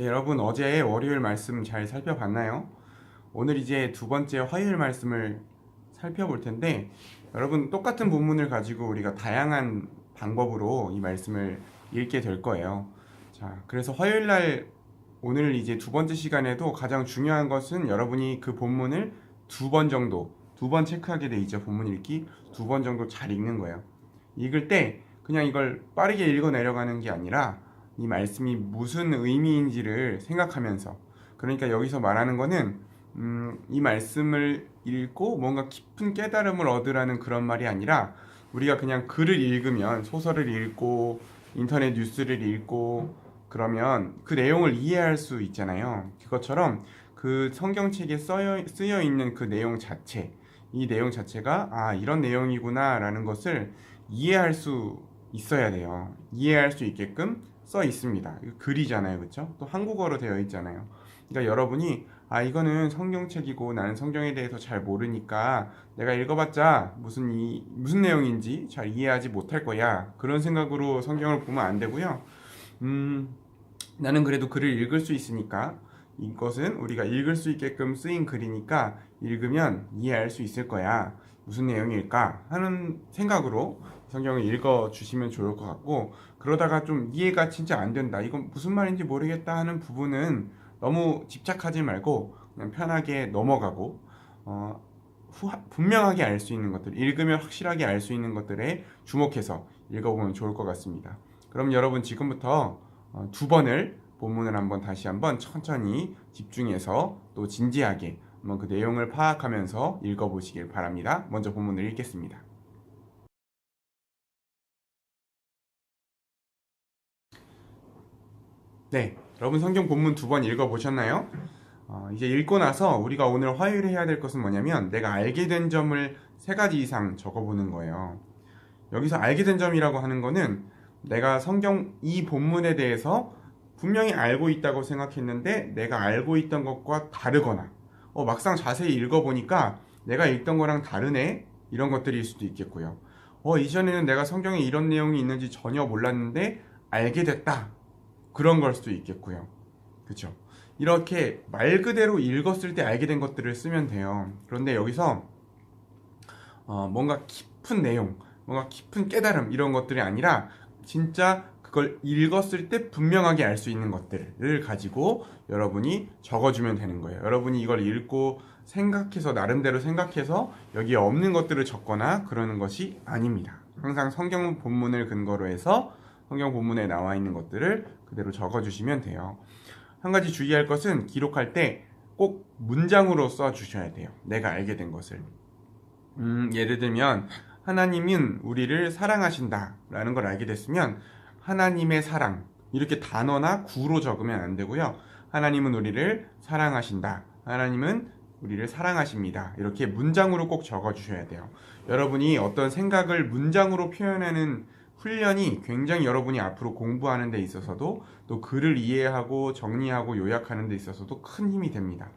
네, 여러분 어제 월요일 말씀 잘 살펴봤나요? 오늘 이제 두 번째 화요일 말씀을 살펴볼 텐데 여러분 똑같은 본문을 가지고 우리가 다양한 방법으로 이 말씀을 읽게 될 거예요. 자, 그래서 화요일 날 오늘 이제 두 번째 시간에도 가장 중요한 것은 여러분이 그 본문을 두 번 정도 두 번 체크하게 돼 있죠. 본문 읽기 두 번 정도 잘 읽는 거예요. 읽을 때 그냥 이걸 빠르게 읽어 내려가는 게 아니라 이 말씀이 무슨 의미인지를 생각하면서 그러니까 여기서 말하는 거는 음, 이 말씀을 읽고 뭔가 깊은 깨달음을 얻으라는 그런 말이 아니라 우리가 그냥 글을 읽으면 소설을 읽고 인터넷 뉴스를 읽고 그러면 그 내용을 이해할 수 있잖아요. 그것처럼 그 성경책에 써여, 쓰여 있는 그 내용 자체, 이 내용 자체가 아, 이런 내용이구나라는 것을 이해할 수 있어야 돼요. 이해할 수 있게끔 써 있습니다. 글이잖아요. 그렇죠? 또 한국어로 되어 있잖아요. 그러니까 여러분이 아, 이거는 성경책이고 나는 성경에 대해서 잘 모르니까 내가 읽어봤자 무슨 이 무슨 내용인지 잘 이해하지 못할 거야. 그런 생각으로 성경을 보면 안 되고요. 음, 나는 그래도 글을 읽을 수 있으니까 이것은 우리가 읽을 수 있게끔 쓰인 글이니까 읽으면 이해할 수 있을 거야. 무슨 내용일까 하는 생각으로 성경을 읽어 주시면 좋을 것 같고 그러다가 좀 이해가 진짜 안 된다. 이건 무슨 말인지 모르겠다 하는 부분은 너무 집착하지 말고 그냥 편하게 넘어가고 어, 후, 분명하게 알 수 있는 것들, 읽으면 확실하게 알 수 있는 것들에 주목해서 읽어보면 좋을 것 같습니다. 그럼 여러분 지금부터 어, 두 번을 본문을 한번 다시 한번 천천히 집중해서 또 진지하게 한번 그 내용을 파악하면서 읽어보시길 바랍니다. 먼저 본문을 읽겠습니다. 네, 여러분 성경 본문 두 번 읽어보셨나요? 어, 이제 읽고 나서 우리가 오늘 화요일에 해야 될 것은 뭐냐면 내가 알게 된 점을 세 가지 이상 적어보는 거예요. 여기서 알게 된 점이라고 하는 거는 내가 성경 이 본문에 대해서 분명히 알고 있다고 생각했는데 내가 알고 있던 것과 다르거나 어, 막상 자세히 읽어보니까 내가 읽던 거랑 다르네 이런 것들일 수도 있겠고요. 어, 이전에는 내가 성경에 이런 내용이 있는지 전혀 몰랐는데 알게 됐다. 그런 걸 수도 있겠고요. 그죠? 이렇게 말 그대로 읽었을 때 알게 된 것들을 쓰면 돼요. 그런데 여기서 어, 뭔가 깊은 내용, 뭔가 깊은 깨달음 이런 것들이 아니라 진짜 그걸 읽었을 때 분명하게 알 수 있는 것들을 가지고 여러분이 적어주면 되는 거예요. 여러분이 이걸 읽고 생각해서 나름대로 생각해서 여기에 없는 것들을 적거나 그러는 것이 아닙니다. 항상 성경 본문을 근거로 해서 성경 본문에 나와 있는 것들을 그대로 적어주시면 돼요. 한 가지 주의할 것은 기록할 때 꼭 문장으로 써 주셔야 돼요. 내가 알게 된 것을. 음, 예를 들면, 하나님은 우리를 사랑하신다. 라는 걸 알게 됐으면, 하나님의 사랑. 이렇게 단어나 구로 적으면 안 되고요. 하나님은 우리를 사랑하신다. 하나님은 우리를 사랑하십니다. 이렇게 문장으로 꼭 적어 주셔야 돼요. 여러분이 어떤 생각을 문장으로 표현하는 훈련이 굉장히 여러분이 앞으로 공부하는 데 있어서도 또 글을 이해하고 정리하고 요약하는 데 있어서도 큰 힘이 됩니다.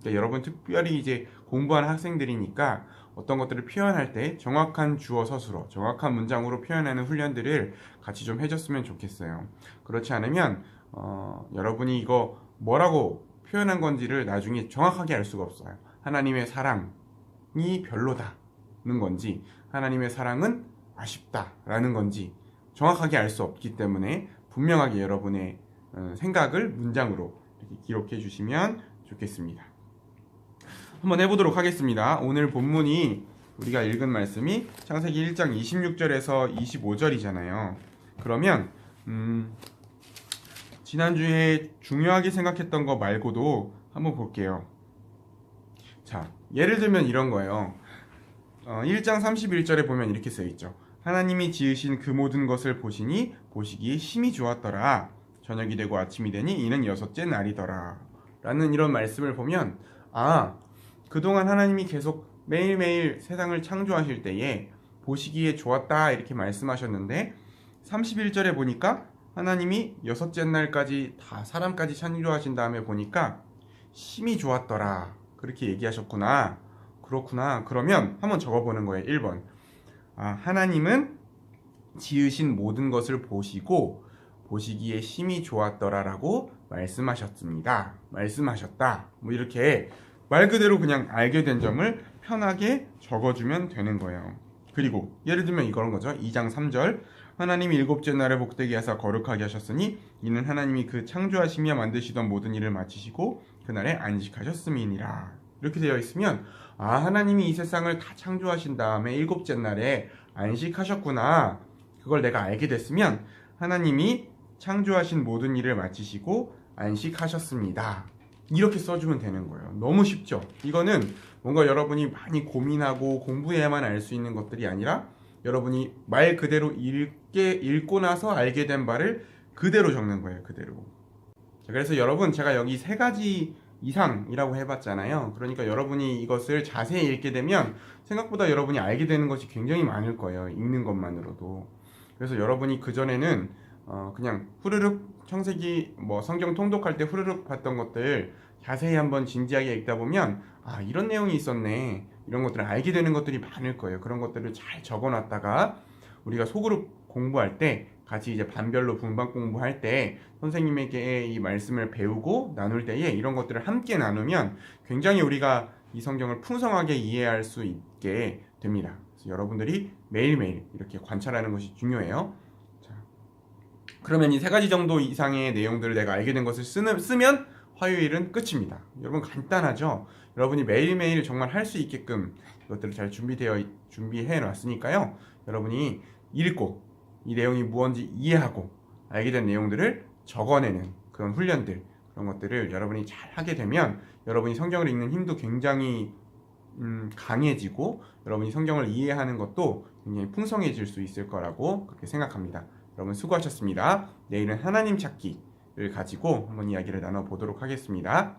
그러니까 여러분 특별히 이제 공부하는 학생들이니까 어떤 것들을 표현할 때 정확한 주어 서술어, 정확한 문장으로 표현하는 훈련들을 같이 좀 해줬으면 좋겠어요. 그렇지 않으면 어, 여러분이 이거 뭐라고 표현한 건지를 나중에 정확하게 알 수가 없어요. 하나님의 사랑이 별로다는 건지, 하나님의 사랑은 아쉽다라는 건지 정확하게 알 수 없기 때문에 분명하게 여러분의 어, 생각을 문장으로 이렇게 기록해 주시면 좋겠습니다. 한번 해보도록 하겠습니다. 오늘 본문이 우리가 읽은 말씀이 창세기 1장 26절에서 25절이잖아요. 그러면 음, 지난주에 중요하게 생각했던 거 말고도 한번 볼게요. 자, 예를 들면 이런 거예요. 어, 1장 31절에 보면 이렇게 써 있죠. 하나님이 지으신 그 모든 것을 보시니 보시기에 심히 좋았더라. 저녁이 되고 아침이 되니 이는 여섯째 날이더라. 라는 이런 말씀을 보면 아 그동안 하나님이 계속 매일매일 세상을 창조하실 때에 보시기에 좋았다 이렇게 말씀하셨는데 31절에 보니까 하나님이 여섯째 날까지 다 사람까지 창조하신 다음에 보니까 심히 좋았더라. 그렇게 얘기하셨구나. 그렇구나. 그러면 한번 적어보는 거예요. 1번. 아, 하나님은 지으신 모든 것을 보시고 보시기에 심히 좋았더라라고 말씀하셨습니다. 말씀하셨다. 뭐 이렇게 말 그대로 그냥 알게 된 점을 편하게 적어주면 되는 거예요. 그리고 예를 들면 이런 거죠. 2장 3절 하나님이 일곱째 날에 복되게 하사 거룩하게 하셨으니 이는 하나님이 그 창조하시며 만드시던 모든 일을 마치시고 그날에 안식하셨음이니라. 이렇게 되어 있으면 아 하나님이 이 세상을 다 창조하신 다음에 일곱째 날에 안식하셨구나. 그걸 내가 알게 됐으면 하나님이 창조하신 모든 일을 마치시고 안식하셨습니다. 이렇게 써주면 되는 거예요. 너무 쉽죠? 이거는 뭔가 여러분이 많이 고민하고 공부해야만 알 수 있는 것들이 아니라 여러분이 말 그대로 읽게, 읽고 나서 알게 된 바를 그대로 적는 거예요. 그대로. 자, 그래서 여러분 제가 여기 세 가지 이상이라고 해봤잖아요. 그러니까 여러분이 이것을 자세히 읽게 되면 생각보다 여러분이 알게 되는 것이 굉장히 많을 거예요. 읽는 것만으로도. 그래서 여러분이 그전에는 어, 그냥 후르륵 청세기 뭐 성경 통독할 때 후르륵 봤던 것들 자세히 한번 진지하게 읽다 보면 아 이런 내용이 있었네 이런 것들을 알게 되는 것들이 많을 거예요 그런 것들을 잘 적어놨다가 우리가 소그룹 공부할 때 같이 이제 반별로 분반 공부할 때 선생님에게 이 말씀을 배우고 나눌 때에 이런 것들을 함께 나누면 굉장히 우리가 이 성경을 풍성하게 이해할 수 있게 됩니다. 그래서 여러분들이 매일매일 이렇게 관찰하는 것이 중요해요. 자, 그러면 이 세 가지 정도 이상의 내용들을 내가 알게 된 것을 쓰는, 쓰면 화요일은 끝입니다. 여러분 간단하죠? 여러분이 매일매일 정말 할 수 있게끔 이것들을 잘 준비되어 준비해 놨으니까요. 여러분이 읽고 이 내용이 무언지 이해하고 알게 된 내용들을 적어내는 그런 훈련들 그런 것들을 여러분이 잘 하게 되면 여러분이 성경을 읽는 힘도 굉장히 음, 강해지고 여러분이 성경을 이해하는 것도 굉장히 풍성해질 수 있을 거라고 그렇게 생각합니다. 여러분 수고하셨습니다. 내일은 하나님 찾기를 가지고 한번 이야기를 나눠보도록 하겠습니다.